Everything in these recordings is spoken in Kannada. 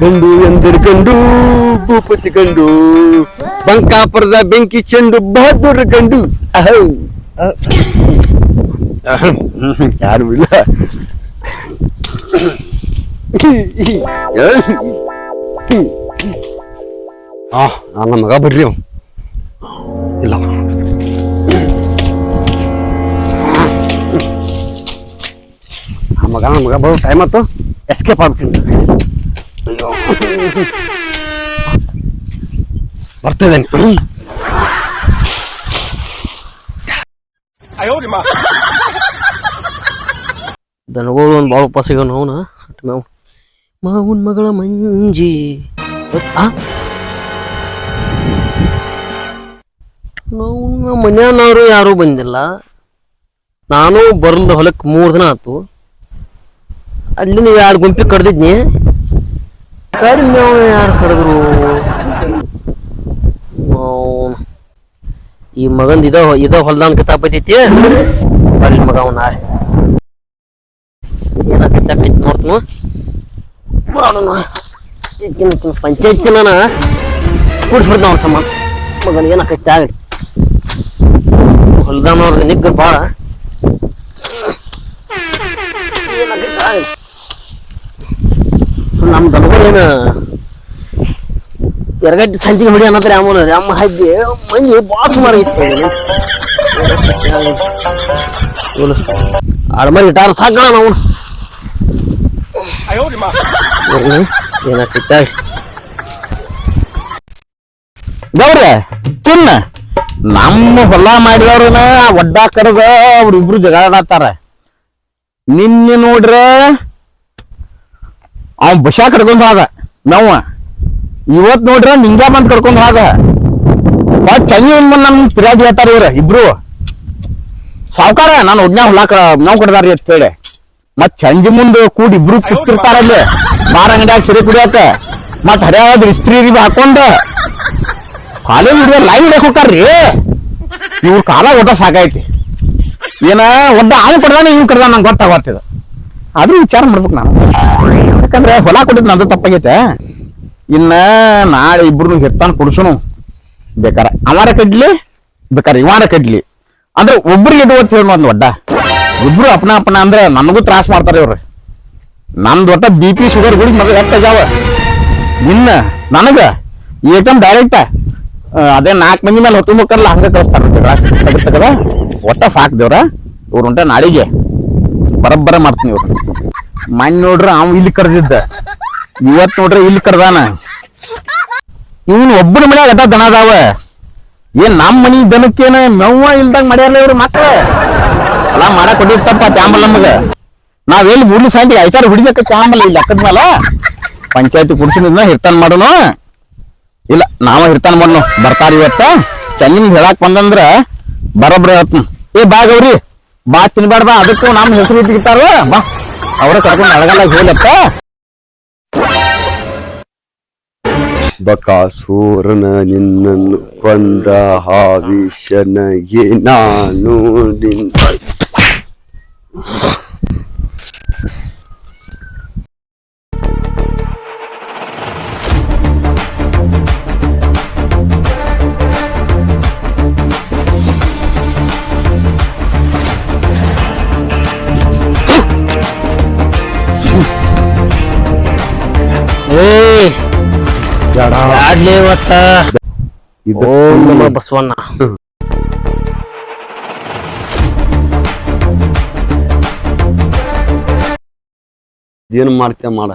ಗಂಡು ಎಂದರೆ ಗಂಡು ಭೂಪತಿ ಗಂಡು ಬಂಕಾಪುರದ ಬೆಂಕಿ ಚೆಂಡು ಬಹದ್ದೂರ್ ಗಂಡು ಅಹೌ. ಅಹ್. ಅಹಂ. ಯಾರು ಇಲ್ಲ ಆ ನನ್ನ ಮಗ ಬರ್ರಿ ಅವ ಇಲ್ಲ ಆ ಮಗ ನನ್ನ ಮಗ ಬರೋ ಟೈಮ್ ಆಯ್ತು ಎಸ್ಕೇಪ್ ಆಗ್ಬಿಟ್ಟು ಬರ್ತಿದ್ದೇನೆ ದನಗಳು ಒಂದು ಭಾಳ ಉಪವಾಸ ಆಗ್ಯಾವ ನಾವ್ನ. ಮೇವು ಮಾವನ್ ಮಗಳ ಮಂಜಿ. ಆ? ನಾವು ಮನ್ಯಾನವ್ರು ಯಾರೂ ಬಂದಿಲ್ಲ. ನಾನು ಬರಲ್ದ ಹೊಲಕ್ಕೆ ಮೂರು ದಿನ ಆತು. ಅಲ್ಲಿ ನೀವು ಎರಡು ಗುಂಪಿ ಕಡ್ದಿದ್ನಿ. ಕಡಿ ಮೇವು ಯಾರು ಕಡಿದ್ರು ಅವ್ನ್ ಈ ಮಗಂದ ಇದ ಇದ ಹೊಲ್ದಾನ್ ಕತಾಪತೈತಿ ಬರ್ಲಿ ಮಗ ಅವನ ಏನಾಗೈತೆ ನೋಡ್ತೀನಿ. ಮಾಡೋಣ. ಪಂಚಾಯತಿನ ಕೂಡಿಸ್ಬಿಡ್ತಾವ ಅವ್ರ ಸಮ. ಮಗನ ಏನಾಕೈತೆ ಆಗಲಿ. ಹೊಲ್ದಾನವ್ರ ನಿಗ್ಗರ್ ಭಾಳ ಏನಾಕೈತೆ ಆಗಲಿ. ನಮ್ಮ ದನಗಳೇನು ಎರಗಟ್ಟಿ ಸಂಚಿಗೆ ಹೊಡಿ ಅನ್ನತ್ರ ಅಮ್ಮನ ಅಮ್ಮ ಹಜ್ಜಿ ಮಂದಿ ಭಾಳ ಸುಮಾರು ಐತಿ ಅಡಮರಿ ಇಟ್ಟಾರ ಸಾಕಣ ನಾವು ಏನಾಗ್ತಿತ್ತ ಗೌರ ತಿನ್ನ. ನಮ್ಮ ಹೊಲ ಮಾಡಿದವ್ರನ್ನ ಒಡ್ಡ ಕರೆದ ಅವ್ರಿಬ್ರು ಜಗಳಾಡತ್ತಾರ ನಿನ್ನೆ ನೋಡ್ರ ಅವ್ ಬಶ ಕಡ್ಕೊಂಡ್ ಹೋದ. ನಾವ. ಇವತ್ ನೋಡ್ರ ನಿಂಗ ಬಂದ್ ಕಡ್ಕೊಂಡ್ ಹೋದ. ಚಂಗಿ ನಮ್ ಪಿರಾಜ್ ಹೇಳ್ತಾರ ಇವ್ರ, ಇಬ್ರು. ಸಾವ್ಕಾರ, ನಾನು ಒಡ್ನ್ಯಾ ಹುಲ್ಲಾಕ ನಾವು ಕಡ್ದಾರಿ ಅಂತ ಹೇಳಿ. ಮತ್ ಚಂಜಿ ಮುಂದೆ ಕೂಡಿ ಇಬ್ರು ಕುತ್ತಿರ್ತಾರಲ್ಲಿ ಬಾರ ಅಂಗಡಿಯಾಗ ಸಿರಿ ಕುಡಿಯಾಕ. ಮತ್ ಹರ್ಯಾದ ಇಸ್ತ್ರಿ ಇರ್ಬಿ ಹಾಕೊಂಡ. ಕಾಲೇಜ್ ಹುಡುಗ ಲೈವ್ ಹಿಡಿಯಕ್ ಹೋಗ್ತಾರ್ರಿ. ಇವ್ರ ಕಾಲ ಒಟ್ಟ ಸಾಕೈತಿ ಏನ ಒಡ್ಡ ಅವ್ನು ಕಡ್ದಾನ ಇವ್ ಕಡ್ದಾನ ನಂಗೆ ಗೊತ್ತಾಗತ್ತಿದ ಆದ್ರೂ ವಿಚಾರ ಮಾಡ್ಬೇಕು ನಾನು. ಯಾಕಂದ್ರೆ ಹೊಲ ಕೊಟ್ಟಿದ್ ನಂದು ತಪ್ಪಾಗೈತೆ. ಇನ್ನ ನಾಳೆ ಇಬ್ರು ಹಿರ್ತಾನ ಕುಡ್ಸುನು. ಬೇಕಾರೆ ಅವಾರ ಕಡ್ಲಿ, ಬೇಕಾರೆ ಇವಾರ ಕಡ್ಲಿ. ಅಂದ್ರೆ ಒಬ್ರಿಗೆ ಅಂತ ಹೇಳಿ ಒಂದು ಒಡ್ಡ ಇಬ್ರು ಅಪ್ನ ಅಪನ ಅಂದ್ರೆ ನನಗೂ ತ್ರಾಸ ಮಾಡ್ತಾರೆ ಇವ್ರು. ನಂದು ಒಟ್ಟ ಬಿ ಪಿ ಶುಗರ್ ಗುಡಿ ಮೊದಲು ಹೆಚ್ಚಾಗ್ಯಾವ ಇನ್ನ ನನಗೆ? ಏಕದಮ್ ಡೈರೆಕ್ಟ್ ಅದೇ ನಾಲ್ಕು ಮಂದಿ ಮೇಲೆ ಹೊತ್ತು ಮುಕ್ಕಲ್ಲ ಹಂಗ ಕಳಿಸ್ತಾರ ತಗದ ಒಟ್ಟ ಸಾಕು ದೇವ್ರ. ಇವ್ರು ನಾಳಿಗೆ. ಬರಬ್ಬರ ಮಾಡ್ತೀನಿ ಇವ್ರು. ಮಣ್ಣು ನೋಡ್ರ ಅವ್ ಇಲ್ಲಿ ಕರೆದಿದ್ದ. ಇವತ್ ನೋಡ್ರಿ ಇಲ್ಲಿ ಕರ್ದಾನ. ಇವನು ಒಬ್ಬನ ಮನ್ಯಾಗ ಅದ ದನ ಅದಾವ. ಏನ್ ನಮ್ ಮನಿ ದನಕ್ಕೇನ ಮೆವ್ವ ಇಲ್ದಂಗ ಮಾಡ್ಯಾರಲ್ಲ ಇವ್ರು ಮಕ್ಳ? ಎಲ್ಲ ಮಾಡಕ್ ಹೊಡಿತಪ್ಪ ತ್ಯಾಂಬಲ್ ನಮಗ. ನಾವೆಲ್ಲಿ ಮೂರ್ಲಿ ಸಾಯಂತಿ ಐತಾರ ಹುಡಿಬೇಕ ತ್ಯಾಂಬಲ್ ಇಲ್ಲಿ ಅಕ್ಕದ ಮೇಲೆ ಪಂಚಾಯತಿ ಕುಡ್ಸಿನ ಹಿರ್ತಾನ ಮಾಡೋಣ ಇಲ್ಲ, ನಾವ ಹಿರ್ತಾನ್ ಮಾಡೋಣ ಬರ್ತಾರ ಇವತ್ತ. ಚನ್ನಿಂದ ಹೇಳಕ್ ಬಂದಂದ್ರ ಬರೋಬ್ರ ಏ, ಬಾ ಗೌರಿ. ಬಾ ತಿನ್ಬೇಡ ಬಾ ಅದಕ್ಕೂ ನಮ್ಮ ಹೆಸರು ಇಟ್ಟಿರ್ತಾರ ಬಾ, ಅವ್ರ ಕರ್ಕೊಂಡು ಅಳಗಲ್ಲ ಹೋಲತ್ತ ಬಕಾಸೂರನ ನಿನ್ನನ್ನು ಕೊಂದ ಹಾವಿಷನಗೆ ನಾನು ನಿನ್ನ ಓಂ ನಮ ಬಸವಣ್ಣ. ಏನು ಮಾಡ್ತೀಯ ಮಾಡ.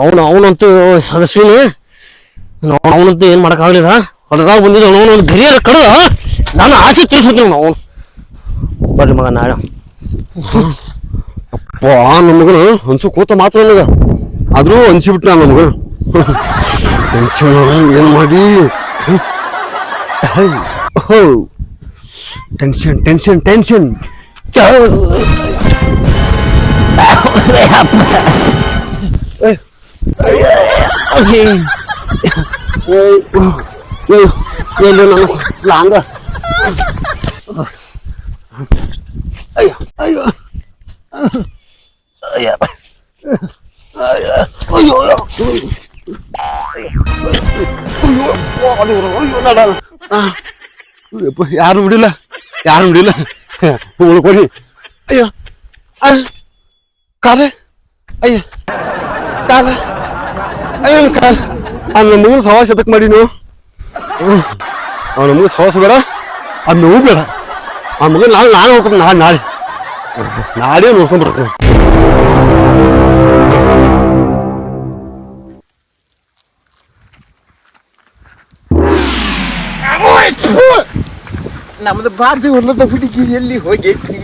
ಅವನು ಅವನಂತೂ ಹದಸ್ವಿನಿ ಅವನಂತೂ ಏನು ಮಾಡಕ್ಕಾಗಲಿಲ್ಲ ಹೊಡೆದಾಗ ಬಂದಿದ್ದು ಅವನು ಗರಿಯಾರ ಕಡದ. ನಾನು ಆಸೆ ತೀರ್ಸ್ಬಿಡ್ತೀನಿ ಅವನು. ಬರ್ರಿ ಮಗ ನಾಳೆ. ಅಪ್ಪ ನಮಗನು ಅನ್ಸು ಕೂತ ಮಾತ್ರ ನನಗ. ಆದ್ರೂ ಅನ್ಸಿಬಿಟ್ನ ನಮಗ. ಟೆನ್ಷನ್ ಏನ್ ಮಾಡಿ? Tension tension tension. ಏನು ನಾನು ಲಾಂಗ. ಅಯ್ಯೋ ಅಯ್ಯೋ. ಅಯ್ಯ. ಅಯ್ಯ. ಅಯ್ಯೋ ಯಾರು ಬಿಡಿಲ್ಲ? ಯಾರು ಬಿಡಿಲ್ಲ? ಉಳ್ಕೊಳ್ಳಿ. ಅಯ್ಯೋ. ಕಾಲೆ, ಅಯ್ಯ, ಕಾಲ, ಅಯ್ಯೋ, ಕಾಲ. ಅವ್ನು ನಮ್ಮ ಮಗನ ಸವಾಸ ಎದಕ್ಕೆ ಮಾಡಿ ನೀವು ಅವ್ನ ಮಗನ ಸವಾಸ ಬೇಡ. ಅದು ನೋವು ಬೇಡ. ಆ ಮಗನ ನಾಳೆ ನಾನು ನೋಡ್ಕೊಂಡು ನಾಳೆ ನಾಳೆ. ನಾಳೆ ನೋಡ್ಕೊಂಡ್ಬರ್ತೀನಿ ನಮ್ದು ಬಾಜು ಹೊಲದ ಹುಡುಗಿ ಎಲ್ಲಿ ಹೋಗೈತಿ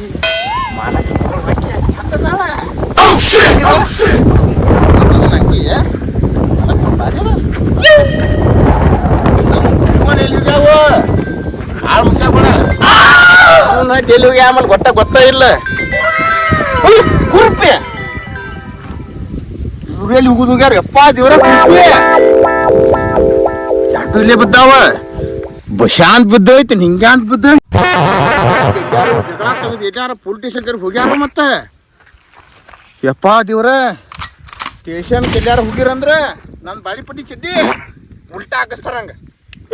ಡೆಲಿವರಿ ಆಮೇಲೆ ಗೊತ್ತ ಗೊತ್ತ ಇಲ್ಲ ಕುರ್ಪಿ ಇವ್ರೆಲ್ಲಿ ಹೋಗುದು ಹೋಗ್ಯಾರ ಯಪ್ಪ ದೇವ್ರ ಎರಡು ಇಲ್ಲೇ ಬಿದ್ದಾವ? ಬಶಾಂತ್ ಬಿದ್ದೈತಿ ನಿಂಗಾಂತ ಬಿದ್ದ ಜಗಳ ತೆಗೆದು ಎಲ್ಲಾರ ಪೊಲೀಸ್ ಸ್ಟೇಷನ್ ಹೋಗ್ಯಾರ ಮತ್ತೆ. ಯಪ್ಪ ದೇವ್ರ ಸ್ಟೇಷನ್ ಎಲ್ಲಾರ ಹೋಗಿರಂದ್ರ ನನ್ನ ಬಾಡಿ ಪಟ್ಟಿ ಚಡ್ಡಿ ಉಲ್ಟಾ ಹಾಕಿಸ್ತಾರ ಹಂಗ.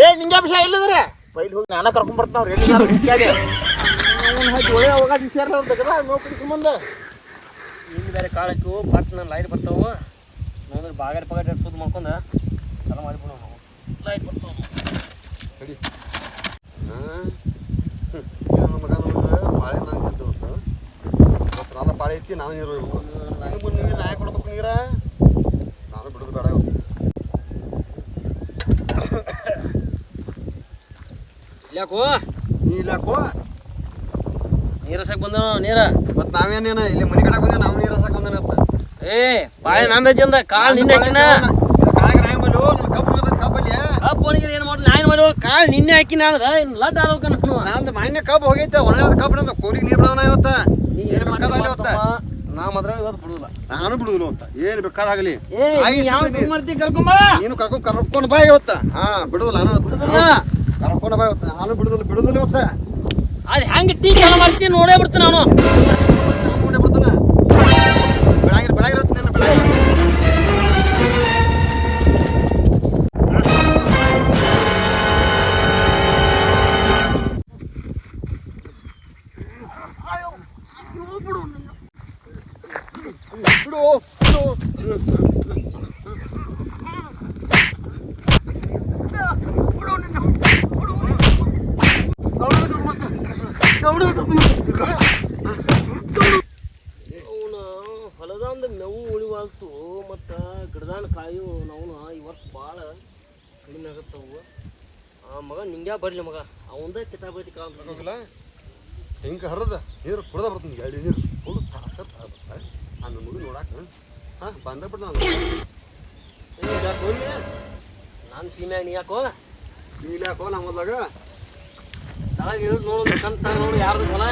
ಏ ನಿಂಗೆ ವಿಷಯ ಇಲ್ಲದ್ರೆ ಪೈಲ್ ಹೋಗಿ ನಾನ ಕರ್ಕೊಂಡ್ ಬರ್ತಾವ್ರಿ ಒಳ್ಳೆ ಅವಾಗ ವಿಷಯ ನೋಡ್ಕೊಂಡು ಮುಂದೆ ಬೇರೆ ಕಾಳಕ್ಕೂ ನನ್ನ ಲೈಟ್ ಬರ್ತಾವು. ನೋಡಿದ್ರೆ ಬಾಗರ್ ಪಗಾರ ಸುದ್ದು ಮಾಡ್ಕೊಂಡ ಚಲ ಮಾಡಿಬಿಡು ನಾವು. ಲೈಟ್ ಬರ್ತಾವ ಬಾಳೆ ನಾನು ಬಾಳೆ ಐತಿ ನಾನು ನೀರು ನಾಯ ಕೊಡ್ಬೇಕು ನೀರ? ನಾನು ಬಿಡೋದು ಬೇಡ ಇಲ್ಯಾಕೋ? ನೀ ಇಲ್ಲಾಕೋ ನೀರಸಕ್ಕೆ ಸಕ್ ಬಂದ ನೀರ? ಮತ್ ನಾವೇನೇನ ಇಲ್ಲಿ ಮನೆ ಕಡೆ ಬಂದ ನಾವು ನೀರು ಸಾಕ ಬಂದನತ್ತ ಏ ಬಾಯ ಕಾಲ್ ನಿನ್ನೆ ಹಾಕಿನ? ಕಬ್ಬು ಒಣಗಿದ ಏನು ಮಾಡ್ಲಿ? ನಾಯಿ ಮಾಡಿ ಕಾಲ್ ನಿನ್ನೆ ಹಾಕಿನ ಅಂದ್ರ ಇನ್ನು ಲಡ್ ಆದವ್ಕ ನಾನು ನಂದು ಮಾನ್ಯ ಕಬ್ಬು ಹೋಗೈತೆ ಒಣಗಾದ ಕಬ್ಬು ನಂದು. ಕೋಲಿಗೆ ನೀರು ಬಿಡವನ ಇವತ್ತ. ಏನು ಏನ್ ಬೇಕಾದಲ್ಲಿ ಮಾಡ್ತಿ ಇವತ್ತ. ನಾ ಮಾತ್ರ ಇವತ್ತು ಬಿಡುದಿಲ್ಲ. ನಾನು ಬಿಡುದಿಲ್ಲ ಅಂತ. ಏನು ಬೇಕಾದಾಗಲಿ ನೀನು ಕರ್ಕೊಂಡು ಕರ್ಕೊಂಡು ಬಾ ಇವತ್ತ. ಹಾ ಬಿಡುದಿಲ್ಲ ನಾನು ಕರ್ಕೊಂಡು ಬಾ. ಇವತ್ತ. ನಾನು ಬಿಡುದಿಲ್ಲ ಬಿಡುದಿಲ್ಲ ಇವತ್ತ. ಅದ್ ಹೆಂಗ್ ಟೀ ಮಾಡ್ತೀನಿ ನೋಡೇ ಬಿಡ್ತೀನಿ ನಾನು. ಬಿಡು ಅವನ ಮೇವು ಉಳಿವಾಲ್ತು, ಮತ್ತು ಗಿಡದಾನ ಕಾಯು ಈ ವರ್ಷ ಭಾಳ ಕಡಿಮೆ ಆಗತ್ತವು. ಆ ಮಗ ನಿಂಗ್ಯಾ ಬರ್ಲಿ ಮಗ, ಅವಂದ ಕಿತಾಬೈತಿ ಕಾಲ ಹೆಂಗೆ ಹರಿದ, ನೀರು ಕುಡ್ದ ಬರ್ತೀನಿ ಗಾಡಿ ನೀರು. ಕುಡ್ದು ತಾಕತ್ ಬರ್ತಾ ಆ ಮಗು ನೋಡಾಕ ಹಾಂ ಬಂದ ಬಿಟ್ಟು ನಾನು ಸೀಮ್ಯಾಗ ನೀ ಯಾಕೋ ನೀ ಯಾಕೋ ನಮ್ಮ ಮೊದ್ಲಾಗ ತಳಗ ಇರೋದು ನೋಡು ಕಣ್ ತಗ ನೋಡು ಯಾರ್ದು ಹೊಲ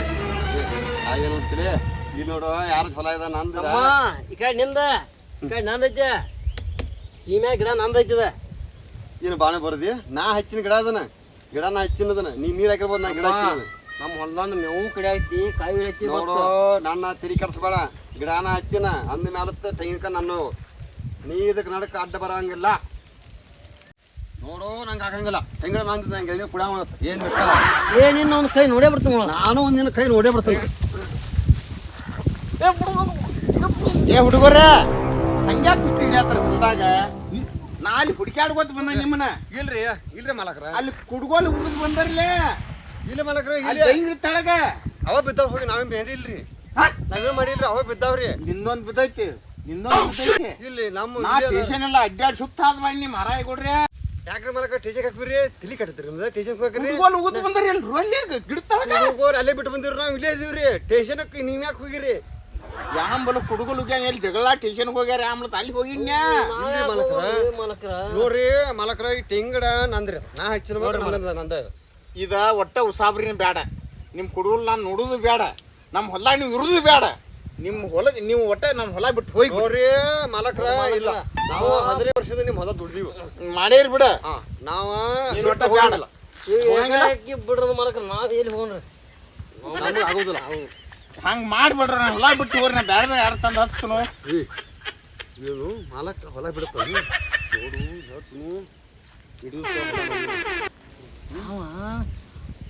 ಹಾಗೇನು ಅಂತೀರಿ ನೀ ನೋಡು ಯಾರು ಹೊಲ ಇದೆ ನಂದು ಈ ಕಡೆ ನಿಂದ ಈ ಕಡೆ ನಂದೈತೆ ಸೀಮ್ಯಾಗ ಗಿಡ ನಂದೈತಿದ ಏನು ಬಾಣೆ ಬರ್ದಿ ನಾ ಹಚ್ಚಿನ ಗಿಡ ಅದನ ಗಿಡ ನಾ ಹಚ್ಚಿನದನ ನೀ ನೀರು ಹಾಕಿರ್ಬೋದು ನಾ ಗಿಡ ಹಚ್ಚಿನ ನಮ್ಮ ಹೊಲ್ದಾನ ಮೇವು ಕಡೆ ಐತಿ ಕಾಯಿ ಹಚ್ಚಿ ನೋಡು ನನ್ನ ತಿರಿ ಕರ್ಸ್ಬೇಡ ಗಿಡಾನ ಹಚ್ಚಿನ ಅಂದ ಮ್ಯಾಲ ತೆಂಗಿನಕ ನಾನು. ನೀ ಇದಕ್ಕೆ ನಡಕ ಅಡ್ಡ ಬರಂಗಿಲ್ಲ. ನೋಡು ನಂಗೆ ಆಗಂಗಿಲ್ಲ. ತೆಂಗಿನ ನಂದು ನಂಗೆ ಏನು ಕುಡ ಏನು ಬೇಕಲ್ಲ ಏ ನಿನ್ನ ಒಂದು ಕೈ ನೋಡೇ ಬಿಡ್ತೀನಿ ನೋಡ. ನಾನು ಒಂದಿನ ಕೈ ನೋಡೇ ಬರ್ತೀನಿ. ಏ ಹುಡುಗರ ಹಂಗ್ಯಾ ಬಿಡ್ತೀರಿ ಆತರ ಹೊಲ್ದಾಗ? ನಾ ಅಲ್ಲಿ ಹುಡುಕ್ಯಾಡ್ಕೋತ ಬಂದ ನಿಮ್ಮನ್ನ. ಇಲ್ರಿ ಇಲ್ರಿ ಮಾಲಕ್ರ. ಅಲ್ಲಿ ಕುಡ್ಗೋಲ್ ಹುಡುಗ ಬಂದರ್ಲೇ? ಇಲ್ಲ ಮಾಲಕ್ರ ಅಲ್ಲಿ ಇಲ್ಲ. ತೆಂಗಿನ ತಳಗ ಅವ ಬಿದ್ದಾವ ಹೋಗಿ ನಾವೇನ್ ಬೇಡಿಲ್ರಿ? ಹಾ? ನಾವೇನ್ ಮಾಡಿಲ್ರಿ ಅವ ಬಿದ್ದಾವ್ರಿ. ನಿಂದೊಂದ್ ಬಿದ್ದೈತಿ ನಿನ್ನೊಂದ್ ಬಿದ್ದೈತಿ. ಇಲ್ಲಿ ನಮ್ಮ ನಾ ಸ್ಟೇಷನ್ ಎಲ್ಲ ಅಡ್ಡಾಡ್ ಸುತ್ತ ಆದ್ ಮಾಡಿ ನಿಮ್ಮ ಮರ ಕೊಡ್ರಿ. ಯಾಕ್ರಿ ಮಾಲಕ್ರ ಟೀಚರ್ ಹಾಕ್ಬಿರಿ ತಿಲಿ ಕಟ್ತೀರಿ ನಿಮ್ದು ಟೀಚರ್ ಹಾಕ್ರಿ. ಹುಡುಗೋಲ್ ಉಗುದ್ ಬಂದರಿ ಅಲ್ಲಿ ಗಿಡ ತಳಗ ಹೋಗೋರ್ ಅಲ್ಲೇ ಬಿಟ್ಟು ಬಂದಿವ್ರಿ ನಾವ್ ಇಲ್ಲೇ ಇದೀವ್ರಿ. ಟೇಷನ್ಕ್ಕೆ ನೀವ್ ಯಾಕೆ ಹೋಗಿರಿ? ಯಾಂಬಲ ಕುಡುಗೋಲ್ ಎಲ್ಲಿ ಜಗಳ ಟೇಷನ್ ಹೋಗ್ಯಾರ ಆಮ್ಲತ್ ಅಲ್ಲಿ ಹೋಗಿನ್ಯಾ? ಮಲಕ್ರ ನೋಡ್ರಿ ಮಲಕ್ರ ಈ ತೆಂಗಡ ನಂದ್ರಿ ಅದು. ನಾ ಹಚ್ಚಿನ ನಂದ ನಂದ ಇದ ಒಟ್ಟ ಉಸಾಬ್ರಿನ ಬೇಡ ನಿಮ್ಮ ಕುಡುಗಲ್ ನಾನು ನೋಡುದು ಬೇಡ ನಮ್ಮ ಹೊಲ ನೀವು ಇರುದು ಬೇಡ ನಿಮ್ಮ ಹೊಲ ನೀವು ಒಟ್ಟ ನಮ್ಮ ಹೊಲ ಬಿಟ್ಟು ಹೋಗಿ ನೋಡ್ರಿ ಮಾಲಕ್ರ ಇಲ್ಲ. ನಾವು ಹದಿನೈದು ವರ್ಷದ ನಿಮ್ಮ ಹೊಲ ದುಡ್ದೀವಿ. ಮಾಡೇರಿ ಬಿಡ. ಹಾ ನಾವ ಒಟ್ಟ ಬೇಡ ಬಿಡ್ರಿ ಮಲಕ್ರ? ನಾವು ಎಲ್ಲಿ ಹೋಗ್ರಿ ಆಗುದಿಲ್ಲ. ಆಗೋದಿಲ್ಲ ಹಂಗೆ ಮಾಡ್ಬಿಡ್ರ ನಾನು ಹೊಲ ಬಿಟ್ಟು ಹೋಗ್ರಿ. ನಾ ಬೇರೆ ಯಾರು ತಂದು ಹಚ್ತನು? ಏನು ಮಾಲಕ್ ಹೊಲ ಬಿಡ್ತಾನೆ ನೋಡು ಹಿಡಿದು ಅವ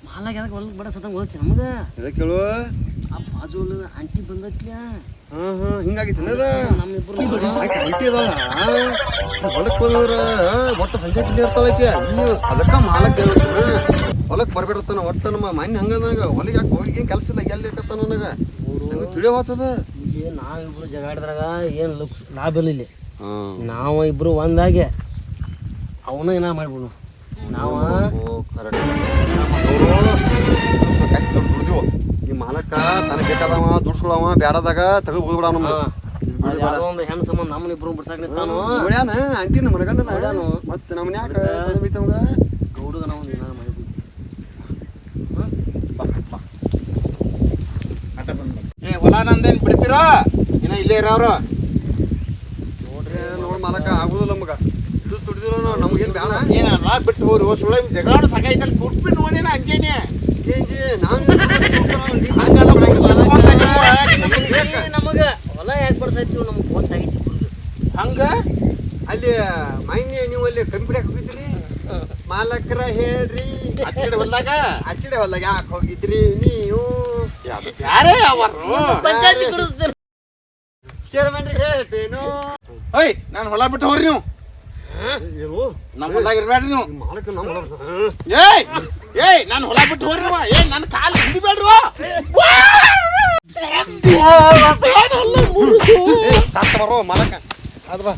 ಮಾಲಾಗ ಯಾಕೆ ಹೊಲಕ್ಕೆ ಬಡ ಸತ ಹೋಗ್ತಿ ನಮಗೆ? ಎದಕ್ಕೆ ಹೇಳು ಆ ಬಾಜು ಆಂಟಿ ಬಂದಕ್ಲ? ಹಾಂ ಹಾಂ ಹಿಂಗಾಗಿತ್ತು ನಮ್ಮಿಬ್ರು ಆಂಟಿ ಅದಾಳ. ಹೊಲಕ್ಕೆ ಬಂದ್ರೆ ಒಟ್ಟು ಸಂಜೆ ಇಲ್ಲಿ ಇರ್ತಾಳಕ್ಕೆ ಅದಕ್ಕೆ ಮಾಲಕ್ಕೆ ಹೊಲಕ್ಕೆ ಬರ್ಬಿಡ್ತಾನ ಒಟ್ಟು ನಮ್ಮ ಮನೆ ಹಂಗ ನನಗೆ ಹೊಲಿಗೆ ಯಾಕೆ ಹೋಗಿ ಏನು ಕೆಲಸ ಇಲ್ಲ ಎಲ್ಲಿ ಇರ್ತಾನ ನನಗೆ? ತಿಳಿಯೋ ಇಲ್ಲಿ ನಾವಿಬ್ರು ಜಗಾಡಿದ್ರಾಗ ಏನು ಲುಕ್ ಲಾಭ ಇಲ್ಲ ಇಲ್ಲಿ ನಾವು ಇಬ್ರು ಒಂದಾಗೆ. ಅವನ ಏನ ಮಾಡ್ಬಿಡು ನಾವ ದುಡ್ದಿವು ಈ ಮಾಲಕ್ಕ ಬೇಕಾದವ ದುಡ್ಸ್ಕೊಳವ ಬ್ಯಾಡದಾಗ ತೆಗೆದು ಹೋಗ್ಬಿಡ ನಮ್ಮ ಅದ್ ಯಾವ್ದೋ ಒಂದು ಹೆಣ್ಣು ಸಂಬಂಧ ನಮ್ಮನ್ನ ಇಬ್ರು ಬಿಡ್ಸಾಕ ನಿಂತಾನು? ನೋಡ್ಯಾನ ಅಂಟಿನ ಮನಗಂಡನ ನೋಡ್ಯಾನು. ಮತ್ತೆ ನಮ್ಮನ್ನ ಯಾಕೆ ಬೈತವಂಗ ಗೌಡಗ ನಾವು ಏನಾರ ಮಾಡ್ಬಿಡು ಆಟ ಬಂದ್ ಏ ಹೊಲ ನಂದೇನ್ ಬಿಡ್ತೀರೋ ಇನ್ನ ಇಲ್ಲೇ ಇರೋರು. ನೋಡ್ರಿ ನೋಡ್ ಮಾಲಕ ಆಗುದಿಲ್ಲ ನಮಗ. ನಮಗೇನ್ ಏನು ಏನ ಬಿಟ್ಟು ಹೋಗ್ರಿ ಓ ಸುಳ್ಳ ಜಗಳಾಡು ಸಾಕಾಯ್ತಲ್ಲ ಕುಟ್ಬಿ ನೋಡೇನ ನಾವು ಹಂಗಲ್ಲ ನಮಗೆ ಹೊಲ ಯಾಕೆ ಬಡ್ಸಾಯ್ತಿವ್ ನಮ್ಗೆ ಗೊತ್ತಾಗೈತಿ ಹಂಗ? ಅಲ್ಲಿ ಮೈನ್ಯ ನೀವು ಅಲ್ಲಿ ಕಂಪ್ನಿ ಹೋಗಿದ್ರಿ? ಮಾಲಕ್ರ ಹೇಳ್ರಿ. ಹಚ್ಚಿಡ ಹೊಲ್ದಾಗ? ಅಚ್ಚಿಡೆ ಹೊಲ್ದಾಗ ಯಾಕೆ ಹೋಗಿದ್ರಿ ನೀವು? ಯಾರೇ ಅವರು? ಪಂಚಾಯತಿ ಚೇರ್ಮನ್ ಹೇಳ್ತೇನು. ಓಯ್ ನಾನು ಹೊಲ ಬಿಟ್ಟು ಹೋಗ್ರಿ ನೀವು. ನಮ್ಮ ಹೊಲ್ದಾಗ ಇರ್ಬೇಡ್ರಿ ನೀವು. ಏಯ್ ಏಯ್ ನಾನು ಹೊಲ ಬಿಟ್ಟು ಹೋಗ್ರಿ ಏ ನನ್ನ ಕಾಲು ಹಿಡಿಬೇಡ್ರು ಸಾಕ ಬರೋ ಮಲಕ. ಅದ್ ಬಾ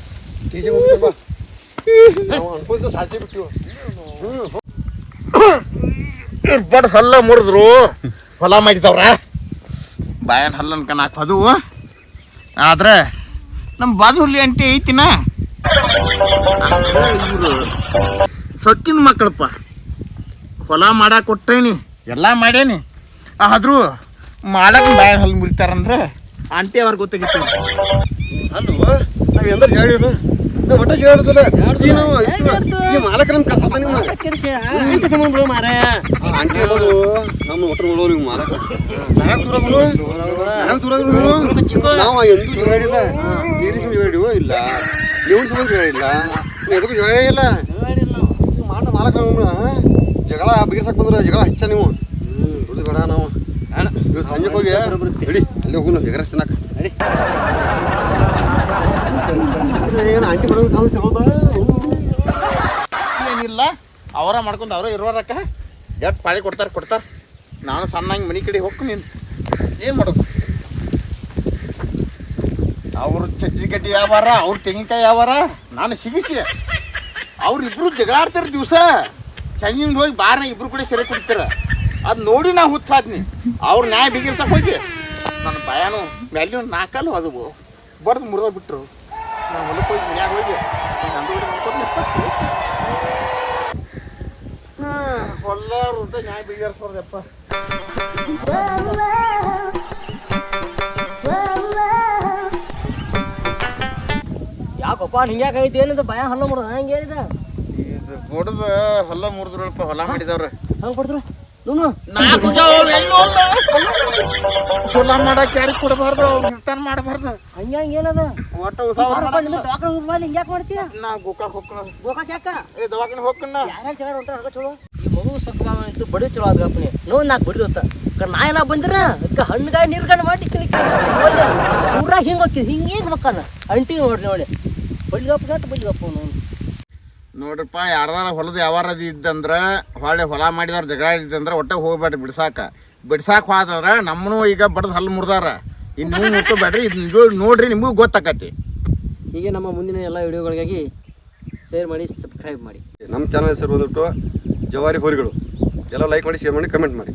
ಟೀಚೆ ಹೋಗ್ತೀವಿ ಬಾ. ನಾವು ಅನ್ಕೊಂತ ಸಾಚಿ ಬಿಟ್ಟಿವು. ಬಡ್ ಹಲ್ಲ ಮುರಿದ್ರು? ಹೊಲ ಮಾಡಿದವ್ರ? ಬಾಯನ್ ಹಲ್ಲ ಅನ್ಕನಾಕ್ ಅದು ಆದ್ರೆ ನಮ್ಮ ಬಾಜು ಹುಲಿ ಅಂಟಿ ಐತಿನ? ಸೊಕ್ಕಿನ ಮಕ್ಕಳಪ್ಪ. ಹೊಲ ಮಾಡಕ್ಕೆ ಕೊಟ್ಟೇನಿ ಎಲ್ಲ ಮಾಡೇನಿ. ಆದರೂ ಮಾಡಕ್ ಬಾಯ ಹಲ್ಲು ಮುರಿತಾರಂದ್ರೆ ಆಂಟಿ ಅವ್ರಿಗೆ ಗೊತ್ತಾಗಿತ್ತು. ಅಲ್ವ ನಾವು ಎಂದ್ರ ಹೇಳಿರು ನಾವ್ ಒಟ್ಟ ಹೇಳಿದ್ರೆ ಈ ಮಾಲಕ ನಮ್ ಕಸ ನಿಮ್ಮ ಸಂಬಂಧ ಬಿಡು ಮಾರ. ಆಂಟಿ ಹೇಳೋದು ನಮ್ಮ ಒಟ್ಟ ನೋಡೋರು ಇವ್ ಮಾಲಕ. ನಾವ್ ದೂರ ನಾವ್ ದೂರ ನಾವು ಎಂದೂ ಜಗಳ ಇಲ್ಲ ನೀರಿನ ಇಲ್ಲ? ನೀವು ಸಂಬಂಧ ಹೇಳಿಲ್ಲ ಎದಕ್ಕೂ ಜಗಳ ಇಲ್ಲ? ಈ ಮಾಟ ಮಾಲಕ ಜಗಳ ಬಗೆಸಕ್ ಬಂದ್ರೆ, ಜಗಳ ಹಚ್ಚ ನೀವು. ದುಡ್ದು ಬೇಡ ನಾವು. ಇವತ್ತು ಸಂಜೆ ಹೋಗಿ ಹೇಳಿ ಅಲ್ಲಿ ಹೋಗುನು ಎಗರಸ್ ತಿನ್ನಕ. ಏನು ಆಂಟಿ ಏನಿಲ್ಲ, ಅವರ ಮಾಡ್ಕೊಂಡು ಅವರ ಇರೋರಕ್ಕ ಎಟ್ ಪಾಳಿ ಕೊಡ್ತಾರೆ ಕೊಡ್ತಾರೆ. ನಾನು ಸಣ್ಣಂಗೆ ಮನೆ ಕಡೆ ಹೋಗ್ತೀನಿ. ನೀನು ಏನು ಮಾಡೋದು? ಅವ್ರು ಚಜ್ಜಿ ಗಡ್ಡಿ ಯಾವಾರ ಅವ್ರು ತೆಂಗಿನಕಾಯಿ ಯಾವಾರ ನಾನು ಸಿಗಿಸಿ. ಅವ್ರಿಬ್ರು ಜಗಳಾಡ್ತಾರೆ ದಿವಸ. ಚಂಗಿಂದ ಹೋಗಿ ಬಾರ ಇಬ್ರು ಕೂಡ ಸೆರೆ ಕುಡಿತಾರ. ಅದು ನೋಡಿ ನಾ ಹುಚ್ಚಾದ್ನಿ. ಅವ್ರ ನ್ಯಾಯ ಬಿಗಿರ್ತಕ್ಕೆ ಹೋಗಿ. ನನ್ನ ಭಯನೂ ವ್ಯಾಲ್ಯೂ ನಾಲ್ಕಲ್ಲು ಅದು. ಬಡ್ದು ಮುರಿದ ಬಿಟ್ರು. ನಾನು ಹೊಲಕ್ಕೆ ಹೋಗಿ ಮನ್ಯಾಗ ಹೋಗಿ ಹೊಲ್ಲ ನ್ಯಾಯ ಬಿಗಿರ್ಸೋದಪ್ಪ ಯಾಕಪ್ಪ ಏನಿದೆ ಭಯ ಹಲ್ಲ ಮುಡ್ದ ಹಂಗೆ ಏನಿದೆ ಇದು ಹೊಲ ಮುರಿದ್ರಲ್ಪ ಹೊಲ ಮಾಡಿದವ್ರ. ಹಂಗೆ ಕೊಡ್ದ್ರು? ನೋನು ಹೊಲ ಮಾಡಕ್ ಯಾರಿಗೆ ಕೊಡಬಾರ್ದು ನಿರ್ತಾನ ಮಾಡಬಾರ್ದು. ಹಂಗೆ ಹಂಗೆ ಏನದ? ಒಟ್ಟ ಉಸಾಬರಿ ಮಾಡಲ್ಲ. ಡಾಕ್ಟರ್ ಹೋಗ್ಬಾರ್ದು ಹಿಂಗ್ಯಾಕೆ ಮಾಡ್ತೀಯ? ನಾ ಗೋಕಾಕ್ ಹೋಗ್ಕಣ. ಗೋಕಾಕ್ ಯಾಕ? ಏ ದವಾಖಾನೆ ಹೋಗ್ಕಣ ಯಾರ್ಯಾರು ಜಗಳ ಹೊಂಟಾರ ಹಂಗ ಚಲೋ? ಈ ಮಗು ಸಕ್ಕ ಇತ್ತು ಬಡಿ ಚಲೋ ಆದ ಗಪ್ಪನಿ ನೋವು ನಾಲ್ಕು ನಾ ಎಲ್ಲ ಬಂದಿರ? ಅಕ್ಕ ಹಣ್ಣುಗಾಯಿ ನೀರ್ಗಾಯಿ ಮಾಡಿ ಊರಾಗ ಹಿಂಗೆ ಹೋಗ್ತೀವಿ ಹಿಂಗೆ ಹಿಂಗೆ ಮಕ್ಕನ ಅಂಟಿ ನೋಡ್ರಿ ನೋಡಿ. ಗಟ್ಟು ನೋಡ್ರಪ್ಪ ಯಾರ್ದಾರ ಹೊಲದ ಯಾವಾರ ಇದ್ದಂದ್ರ ಹೊಳೆ ಹೊಲ ಮಾಡಿದಾರ ಜಗಳ ಇದ್ದಂದ್ರ ಒಟ್ಟ ಹೋಗ್ಬೇಡ್ರಿ ಬಿಡ್ಸಾಕ. ಬಿಡ್ಸಾಕ ಹೋದ್ರ ನಮ್ಮನು ಈಗ ಬಡದ್ ಹಲ್ಲು ಮುರ್ದಾರ. ಇನ್ನು ಮುಟ್ಟು ಮುಟ್ಟಬೇಡ್ರಿ ಇದು ನೋಡ್ರಿ ನಿಮಗೂ ಗೊತ್ತಾಕತಿ ಹೀಗೆ ನಮ್ಮ ಮುಂದಿನ ಎಲ್ಲ ವಿಡಿಯೋಗಳಿಗಾಗಿ ಶೇರ್ ಮಾಡಿ ಸಬ್ಸ್ಕ್ರೈಬ್ ಮಾಡಿ. ನಮ್ಮ ಚಾನಲ್ ಹೆಸರು ಬಂದ್ಬಿಟ್ಟು ಜವಾರಿ ಹೋರಿಗಳು. ಎಲ್ಲ ಲೈಕ್ ಮಾಡಿ ಶೇರ್ ಮಾಡಿ ಕಮೆಂಟ್ ಮಾಡಿ.